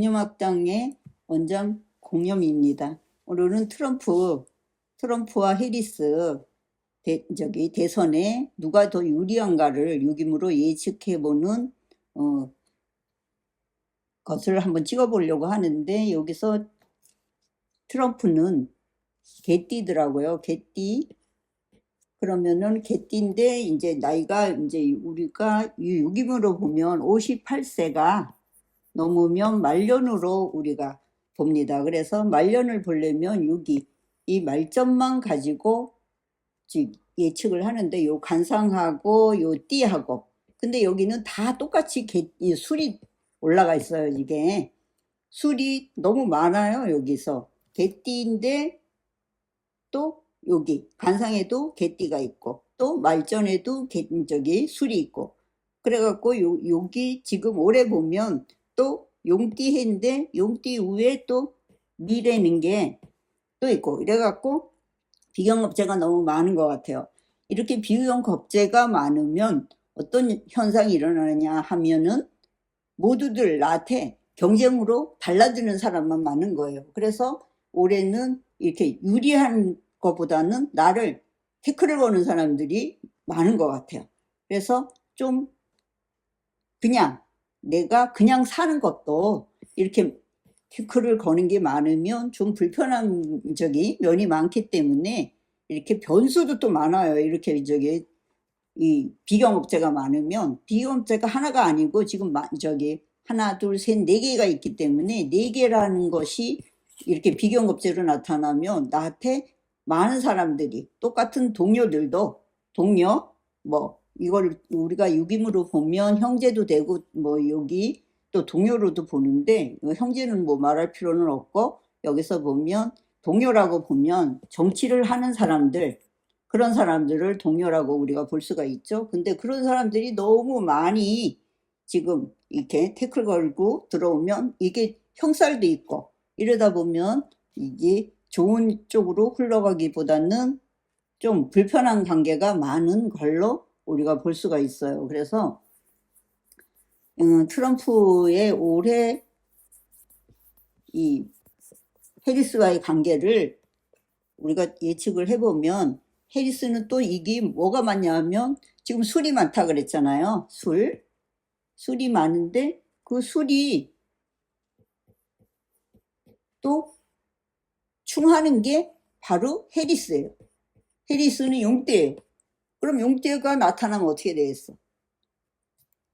공념학당의 원장 공념입니다. 오늘은 트럼프, 트럼프와 해리스 대, 저기 대선에 누가 더 유리한가를 유기무로 예측해보는 어, 것을 한번 찍어보려고 하는데 여기서 트럼프는 개띠더라고요. 개띠. 그러면은 개띠인데 이제 나이가 이제 우리가 이 유기무로 보면 58세가 넘으면 말년으로 우리가 봅니다. 그래서 말년을 보려면 6이 이 말점만 가지고 즉 예측을 하는데 요 간상하고 요 띠하고 근데 여기는 다 똑같이 개, 이 술이 올라가 있어요. 이게 술이 너무 많아요. 여기서 개띠인데 또 여기 간상에도 개띠가 있고 또 말전에도 개, 저기 술이 있고 그래갖고 요, 여기 지금 올해 보면 또 용띠해인데 용띠 위에 또 미래는 게 또 있고 이래갖고 비경겁제가 너무 많은 것 같아요. 이렇게 비경겁제가 많으면 어떤 현상이 일어나느냐 하면은 모두들 나한테 경쟁으로 달라드는 사람만 많은 거예요. 그래서 올해는 이렇게 유리한 것보다는 나를 태클을 거는 사람들이 많은 것 같아요. 그래서 좀 그냥 내가 그냥 사는 것도 이렇게 태클을 거는 게 많으면 좀 불편한 저기 면이 많기 때문에 이렇게 변수도 또 많아요. 이렇게 저기 이 비경업체가 많으면 비경업체가 하나가 아니고 지금 마- 저기 하나 둘셋네 개가 있기 때문에 네 개라는 것이 이렇게 비경업체로 나타나면 나한테 많은 사람들이 똑같은 동료들도 동료 뭐 이걸 우리가 유기무로 보면 형제도 되고 뭐 여기 또 동료로도 보는데 형제는 뭐 말할 필요는 없고 여기서 보면 동료라고 보면 정치를 하는 사람들 그런 사람들을 동료라고 우리가 볼 수가 있죠. 근데 그런 사람들이 너무 많이 지금 이렇게 태클 걸고 들어오면 이게 형살도 있고 이러다 보면 이게 좋은 쪽으로 흘러가기보다는 좀 불편한 관계가 많은 걸로 우리가 볼 수가 있어요. 그래서 음, 트럼프의 올해 이 해리스와의 관계를 우리가 예측을 해보면 해리스는 또 이게 뭐가 많냐면 지금 술이 많다 그랬잖아요. 술. 술이 많은데 그 술이 또 충하는 게 바로 해리스예요. 해리스는 용대예요. 그럼 용대가 나타나면 어떻게 되겠어?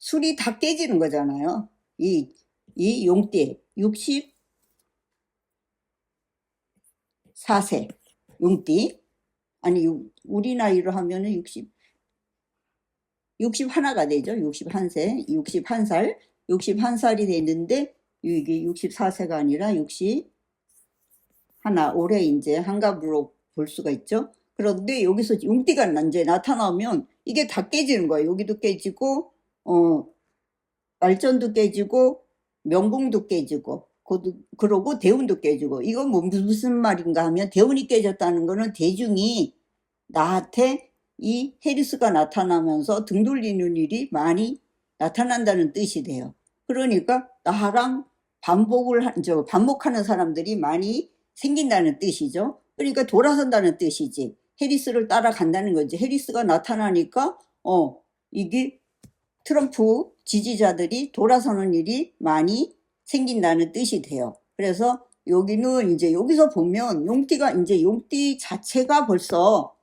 술이 다 깨지는 거잖아요. 이, 이 용대 64세 용띠 아니 유- 우리 나이로 하면은 60 61가 되죠. 61세, 61살, 61살이 됐는데 이게 64세가 아니라 60 하나 올해 이제 한갑으로 볼 수가 있죠. 그런데 여기서 용띠가 이제 나타나면 이게 다 깨지는 거예요. 여기도 깨지고 어 말전도 깨지고 명궁도 깨지고 그- 그러고 대운도 깨지고 이건 뭐 무슨 말인가 하면 대운이 깨졌다는 거는 대중이 나한테 이 헤리스가 나타나면서 등 돌리는 일이 많이 나타난다는 뜻이 돼요. 그러니까 나랑 반복을 한, 저 반복하는 사람들이 많이 생긴다는 뜻이죠. 그러니까 돌아선다는 뜻이지. 해리스를 따라간다는 거지. 해리스가 나타나니까 어 이게 트럼프 지지자들이 돌아서는 일이 많이 생긴다는 뜻이 돼요. 그래서 여기는 이제 여기서 보면 용띠가 이제 용띠 자체가 벌써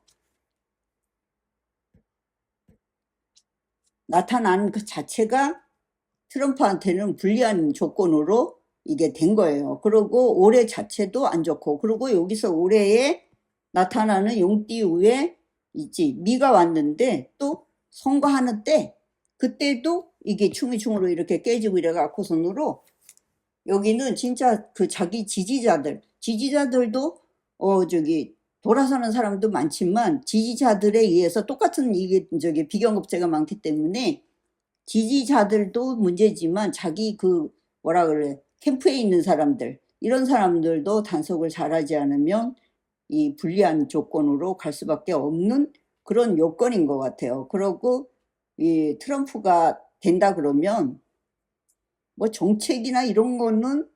나타난 그 자체가 트럼프한테는 불리한 조건으로 이게 된 거예요. 그리고 올해 자체도 안 좋고, 그리고 여기서 올해에 나타나는 용띠 위에 있지, 미가 왔는데 또 선거하는 때, 그때도 이게 충이충으로 이렇게 깨지고 이래갖고선으로 여기는 진짜 그 자기 지지자들, 지지자들도 어 저기 돌아서는 사람도 많지만 지지자들에 의해서 똑같은 이게 저기 비경급제가 많기 때문에 지지자들도 문제지만 자기 그 뭐라 그래 캠프에 있는 사람들 이런 사람들도 단속을 잘하지 않으면 이 불리한 조건으로 갈 수밖에 없는 그런 요건인 것 같아요. 그러고 이 트럼프가 된다 그러면 뭐 정책이나 이런 거는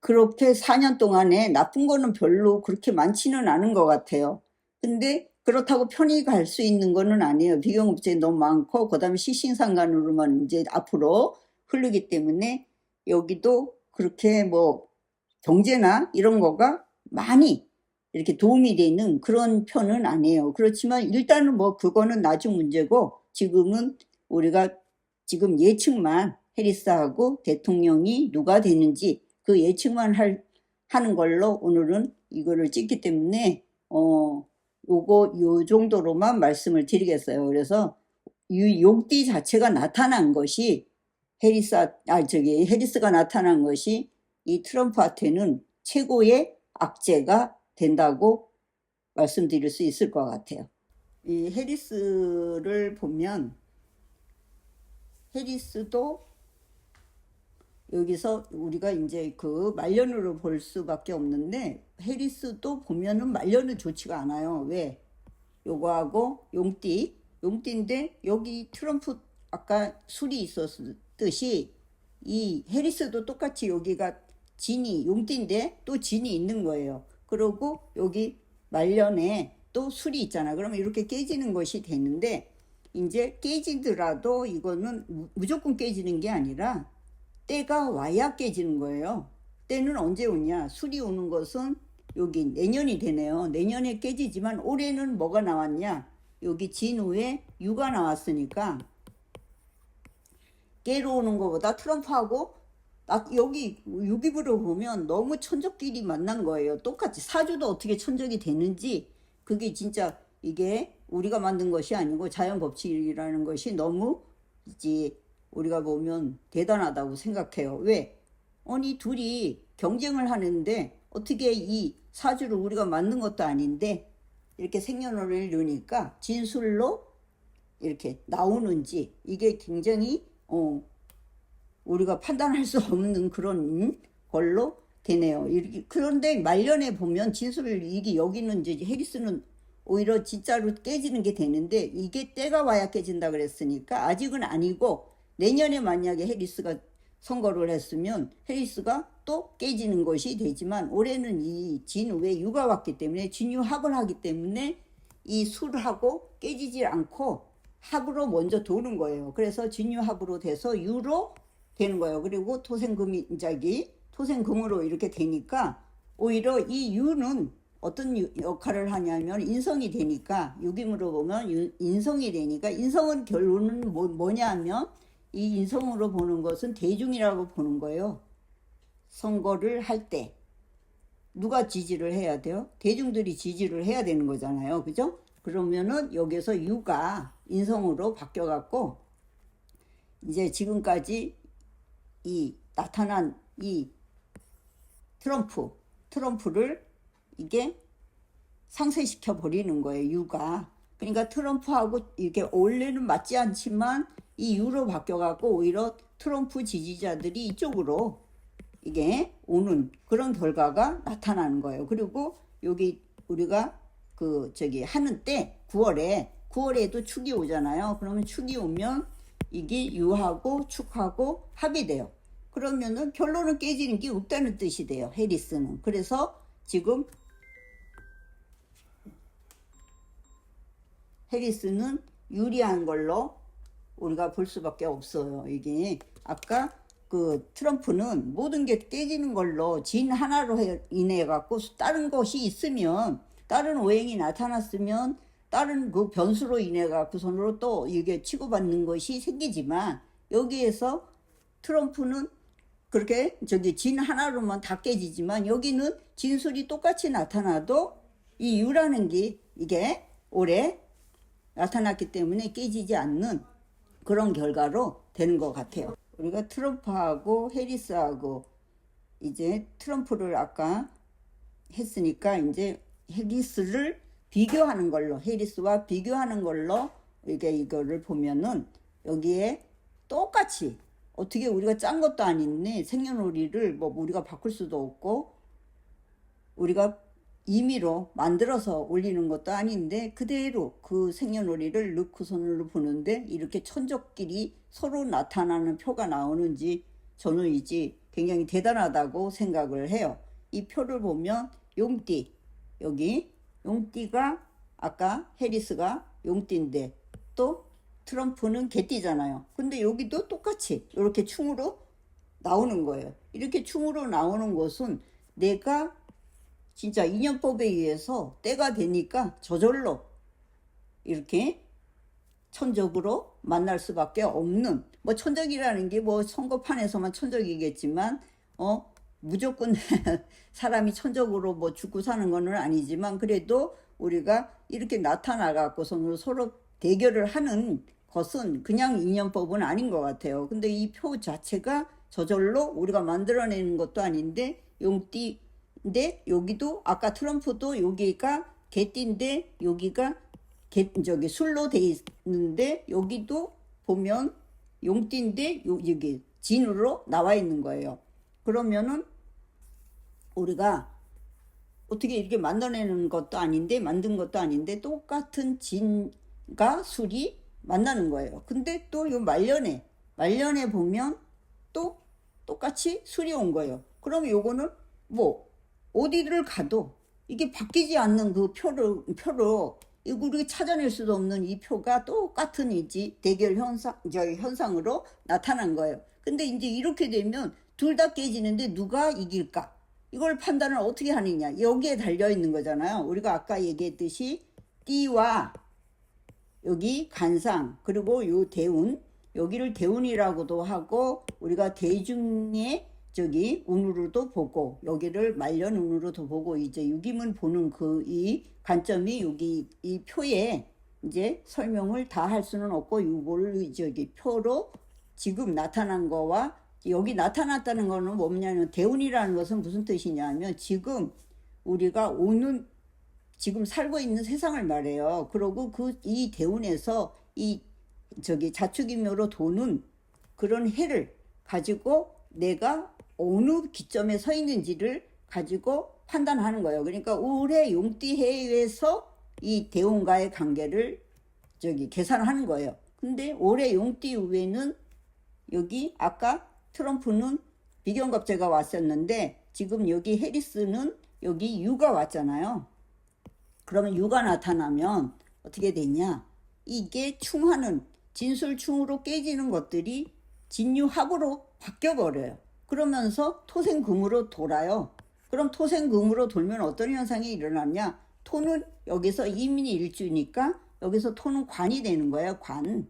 그렇게 4년 동안에 나쁜 거는 별로 그렇게 많지는 않은 것 같아요. 근데 그렇다고 편히 갈 수 있는 거는 아니에요. 비경업체 너무 많고 그다음에 시신상간으로만 이제 앞으로 흐르기 때문에 여기도 그렇게 뭐 경제나 이런 거가 많이 이렇게 도움이 되는 그런 편은 아니에요. 그렇지만 일단은 뭐 그거는 나중 문제고 지금은 우리가 지금 예측만 해리스하고 대통령이 누가 되는지 그 예측만 할, 하는 걸로 오늘은 이거를 찍기 때문에 어 요거 요 정도로만 말씀을 드리겠어요. 그래서 이 용띠 자체가 나타난 것이 해리스 아 저기 해리스가 나타난 것이 이 트럼프한테는 최고의 악재가 된다고 말씀드릴 수 있을 것 같아요. 이 해리스를 보면 해리스도 여기서 우리가 이제 그 말년으로 볼 수밖에 없는데 해리스도 보면은 말년은 좋지가 않아요. 왜? 요거하고 용띠, 용띠인데 여기 트럼프 아까 술이 있었듯이 이 해리스도 똑같이 여기가 진이 용띠인데 또 진이 있는 거예요. 그리고 여기 말년에 또 술이 있잖아. 그러면 이렇게 깨지는 것이 되는데 이제 깨지더라도 이거는 무- 무조건 깨지는 게 아니라 때가 와야 깨지는 거예요. 때는 언제 오냐? 술이 오는 것은 여기 내년이 되네요. 내년에 깨지지만 올해는 뭐가 나왔냐? 여기 진후에 유가 나왔으니까 깨로 오는 것보다 트럼프하고 나- 여기 유기부를 보면 너무 천적끼리 만난 거예요. 똑같이 사주도 어떻게 천적이 되는지 그게 진짜 이게 우리가 만든 것이 아니고 자연 법칙이라는 것이 너무 이제 우리가 보면 대단하다고 생각해요. 왜? 아니 둘이 경쟁을 하는데 어떻게 이 사주를 우리가 만든 것도 아닌데 이렇게 생년월일 넣으니까 진술로 이렇게 나오는지 이게 굉장히 어 우리가 판단할 수 없는 그런 걸로 되네요. 이렇게 그런데 말년에 보면 진술을 이게 여기는 이제 해리스는 오히려 진짜로 깨지는 게 되는데 이게 때가 와야 깨진다 그랬으니까 아직은 아니고 내년에 만약에 해리스가 선거를 했으면 해리스가 또 깨지는 것이 되지만 올해는 이 진후에 유가 왔기 때문에 진유합을 하기 때문에 이 술하고 깨지지 않고 합으로 먼저 도는 거예요. 그래서 진유합으로 돼서 유로 되는 거예요. 그리고 토생금이 저기 토생금으로 이렇게 되니까 오히려 이 유는 어떤 유- 역할을 하냐면 인성이 되니까 유김으로 보면 유- 인성이 되니까 인성은 결론은 뭐, 뭐냐 하면 이 인성으로 보는 것은 대중이라고 보는 거예요. 선거를 할 때 누가 지지를 해야 돼요? 대중들이 지지를 해야 되는 거잖아요. 그죠? 그러면은 여기서 유가 인성으로 바뀌어 갖고 이제 지금까지 이 나타난 이 트럼프 트럼프를 이게 상쇄시켜 버리는 거예요 유가. 그러니까 트럼프하고 이게 원래는 맞지 않지만 이 유로 바뀌어 갖고 오히려 트럼프 지지자들이 이쪽으로 이게 오는 그런 결과가 나타나는 거예요. 그리고 여기 우리가 그 저기 하는 때 9월에 9월에도 축이 오잖아요. 그러면 축이 오면 이게 유하고 축하고 합이 돼요 그러면은 결론은 깨지는 게 없다는 뜻이 돼요. 해리스는. 그래서 지금 해리스는 유리한 걸로 우리가 볼 수밖에 없어요. 이게 아까 그 트럼프는 모든 게 깨지는 걸로 진 하나로 해- 인해 갖고 다른 것이 있으면 다른 오행이 나타났으면 다른 그 변수로 인해 갖고 손으로 또 이게 치고받는 것이 생기지만 여기에서 트럼프는 그렇게 저기 진 하나로만 다 깨지지만 여기는 진술이 똑같이 나타나도 이 유라는 게 이게 올해 나타났기 때문에 깨지지 않는 그런 결과로 되는 것 같아요. 우리가 트럼프하고 해리스하고 이제 트럼프를 아까 했으니까 이제 해리스를 비교하는 걸로 해리스와 비교하는 걸로 이게 이거를 보면은 여기에 똑같이 어떻게 우리가 짠 것도 아닌데 생년월일을 뭐 우리가 바꿀 수도 없고 우리가 임의로 만들어서 올리는 것도 아닌데 그대로 그 생년월일을 넣고 손으로 보는데 이렇게 천적끼리 서로 나타나는 표가 나오는지 저는 이제 굉장히 대단하다고 생각을 해요. 이 표를 보면 용띠 여기 용띠가 아까 해리스가 용띠인데 또 트럼프는 개띠잖아요. 근데 여기도 똑같이 이렇게 충으로 나오는 거예요. 이렇게 충으로 나오는 것은 내가 진짜 인연법에 의해서 때가 되니까 저절로 이렇게 천적으로 만날 수밖에 없는 뭐 천적이라는 게 뭐 선거판에서만 천적이겠지만 어 무조건 사람이 천적으로 뭐 죽고 사는 거는 아니지만 그래도 우리가 이렇게 나타나 갖고서 서로 대결을 하는 것은 그냥 인연법은 아닌 것 같아요. 근데 이 표 자체가 저절로 우리가 만들어내는 것도 아닌데 용띠인데 여기도 아까 트럼프도 여기가 개띠인데 여기가 개, 저기 술로 돼 있는데 여기도 보면 용띠인데 요, 여기 진으로 나와 있는 거예요. 그러면은 우리가 어떻게 이렇게 만들어내는 것도 아닌데 만든 것도 아닌데 똑같은 진과 술이 만나는 거예요. 근데 또요 말년에 말년에 보면 또 똑같이 술이 온 거예요. 그럼 요거는 뭐 어디를 가도 이게 바뀌지 않는 그 표를 표로 이거 우리가 찾아낼 수도 없는 이 표가 똑같은 이지 대결 현상 저희 현상으로 나타난 거예요. 근데 이제 이렇게 되면 둘 다 깨지는데 누가 이길까? 이걸 판단을 어떻게 하느냐? 여기에 달려 있는 거잖아요. 우리가 아까 얘기했듯이 띠와 여기 간상 그리고 요 대운 여기를 대운이라고도 하고 우리가 대중의 저기 운으로도 보고 여기를 말년 운으로도 보고 이제 유기문 보는 그 이 관점이 여기 이 표에 이제 설명을 다 할 수는 없고 이거를 저기 표로 지금 나타난 거와 여기 나타났다는 거는 뭐냐면 대운이라는 것은 무슨 뜻이냐면 지금 우리가 오는 지금 살고 있는 세상을 말해요. 그러고 그 이 대운에서 이 저기 자축인묘로 도는 그런 해를 가지고 내가 어느 기점에 서 있는지를 가지고 판단하는 거예요. 그러니까 올해 용띠해에서 이 대운과의 관계를 저기 계산하는 거예요. 근데 올해 용띠 후에는 여기 아까 트럼프는 비경갑제가 왔었는데 지금 여기 해리스는 여기 유가 왔잖아요. 그러면 유가 나타나면 어떻게 되냐? 이게 충하는 진술충으로 깨지는 것들이 진유합으로 바뀌어 버려요. 그러면서 토생금으로 돌아요. 그럼 토생금으로 돌면 어떤 현상이 일어나냐? 토는 여기서 이민이 일주니까 여기서 토는 관이 되는 거예요. 관.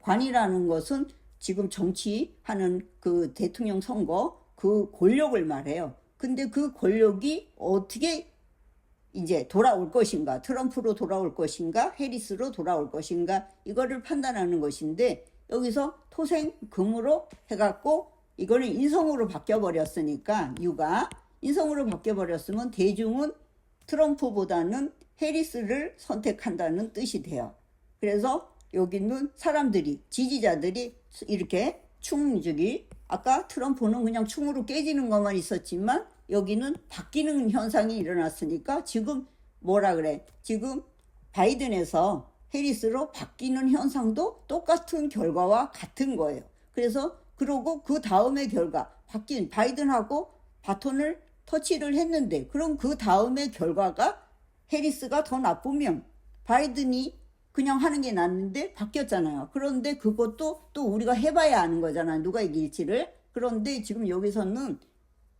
관이라는 것은 지금 정치하는 그 대통령 선거 그 권력을 말해요. 근데 그 권력이 어떻게 이제 돌아올 것인가, 트럼프로 돌아올 것인가, 해리스로 돌아올 것인가, 이거를 판단하는 것인데, 여기서 토생 금으로 해갖고, 이거는 인성으로 바뀌어 버렸으니까, 유가, 인성으로 바뀌어 버렸으면 대중은 트럼프보다는 해리스를 선택한다는 뜻이 돼요. 그래서 여기는 사람들이, 지지자들이 이렇게 충직이, 아까 트럼프는 그냥 충으로 깨지는 것만 있었지만, 여기는 바뀌는 현상이 일어났으니까 지금 뭐라 그래? 지금 바이든에서 해리스로 바뀌는 현상도 똑같은 결과와 같은 거예요. 그래서 그러고 그 다음의 결과 바뀐 바이든하고 바톤을 터치를 했는데 그럼 그 다음의 결과가 해리스가 더 나쁘면 바이든이 그냥 하는 게 낫는데 바뀌었잖아요. 그런데 그것도 또 우리가 해봐야 아는 거잖아요. 누가 이길지를. 그런데 지금 여기서는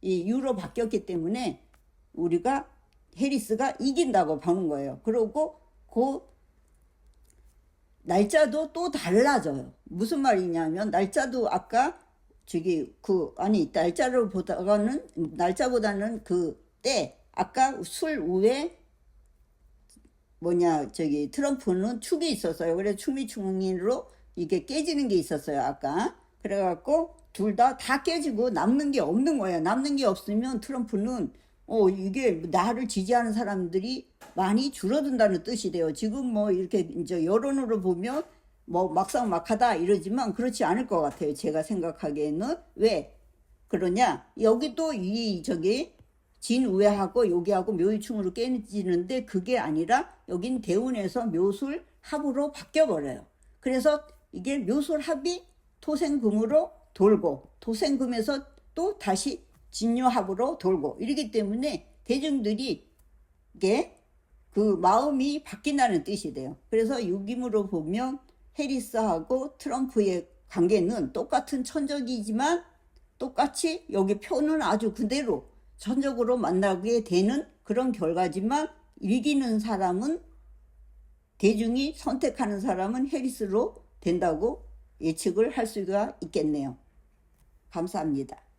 이 유로 바뀌었기 때문에 우리가 해리스가 이긴다고 보는 거예요. 그리고 그 날짜도 또 달라져요. 무슨 말이냐면 날짜도 아까 저기 그 아니 날짜를 보다가는 날짜보다는 그 때 아까 술 후에 뭐냐 저기 트럼프는 축이 있었어요. 그래서 축미 충인으로 이게 깨지는 게 있었어요. 아까 그래갖고 둘다다 깨지고 남는 게 없는 거예요. 남는 게 없으면 트럼프는 어 이게 나를 지지하는 사람들이 많이 줄어든다는 뜻이 돼요. 지금 뭐 이렇게 이제 여론으로 보면 뭐 막상 막하다 이러지만 그렇지 않을 것 같아요. 제가 생각하기에는 왜 그러냐? 여기도 이 저기 진우회하고 여기하고 묘유충으로 깨지는데 그게 아니라 여긴 대운에서 묘술 합으로 바뀌어 버려요. 그래서 이게 묘술 합이 토생금으로 돌고 토생금에서 또 다시 진묘합으로 돌고 이러기 때문에 대중들이 이게 그 마음이 바뀐다는 뜻이 돼요. 그래서 유김으로 보면 해리스하고 트럼프의 관계는 똑같은 천적이지만 똑같이 여기 표는 아주 그대로 천적으로 만나게 되는 그런 결과지만 이기는 사람은 대중이 선택하는 사람은 해리스로 된다고 예측을 할 수가 있겠네요. 감사합니다.